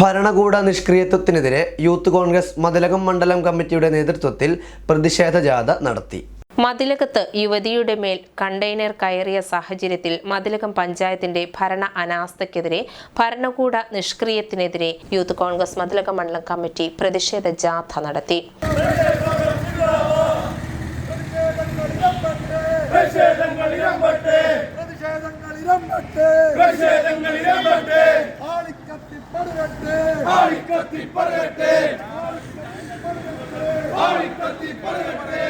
ഭരണകൂട നിഷ്ക്രിയത്വത്തിനെതിരെ യൂത്ത് കോൺഗ്രസ് മതിലകം മണ്ഡലം കമ്മിറ്റിയുടെ നേതൃത്വത്തിൽ പ്രതിഷേധ ജാഥ നടത്തി. മതിലകത്ത് യുവതിയുടെ മേൽ കണ്ടെയ്നർ കയറിയ സാഹചര്യത്തിൽ മതിലകം പഞ്ചായത്തിന്റെ ഭരണ അനാസ്ഥയ്ക്കെതിരെ ഭരണകൂട നിഷ്ക്രിയത്തിനെതിരെ യൂത്ത് കോൺഗ്രസ് മതിലകം മണ്ഡലം കമ്മിറ്റി പ്രതിഷേധ ജാഥ നടത്തി. ആളിക്കത്തിപ്പടുകട്ടെ ആളിക്കത്തിപ്പറയട്ടെ ആളിക്കത്തിപ്പറയട്ടെ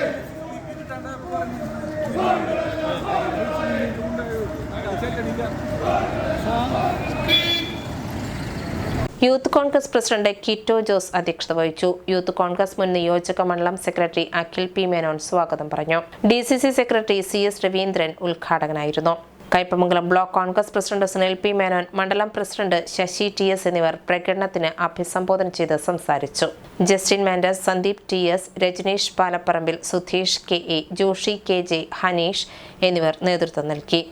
youth Congress president keto Jose അധ്യക്ഷത വഹിച്ചു. യൂത്ത് കോൺഗ്രസ് മുൻ നിയോജക മണ്ഡലം സെക്രട്ടറി അഖിൽ പി മേനോൻ സ്വാഗതം പറഞ്ഞു. D secretary C S Raveendran ഉദ്ഘാടകനായിരുന്നു. Kaipamangalam block Congress president Sunil P Menon മണ്ഡലം പ്രസിഡന്റ് ശശി ടി എസ് എന്നിവർ പ്രകടനത്തിന് അഭിസംബോധന ചെയ്ത് സംസാരിച്ചു. Justin മാൻഡസ് Sandeep T S Rajaneesh Palapparambil Sudheesh K A Joshy K J Haneesh എന്നിവർ നേതൃത്വം നൽകി.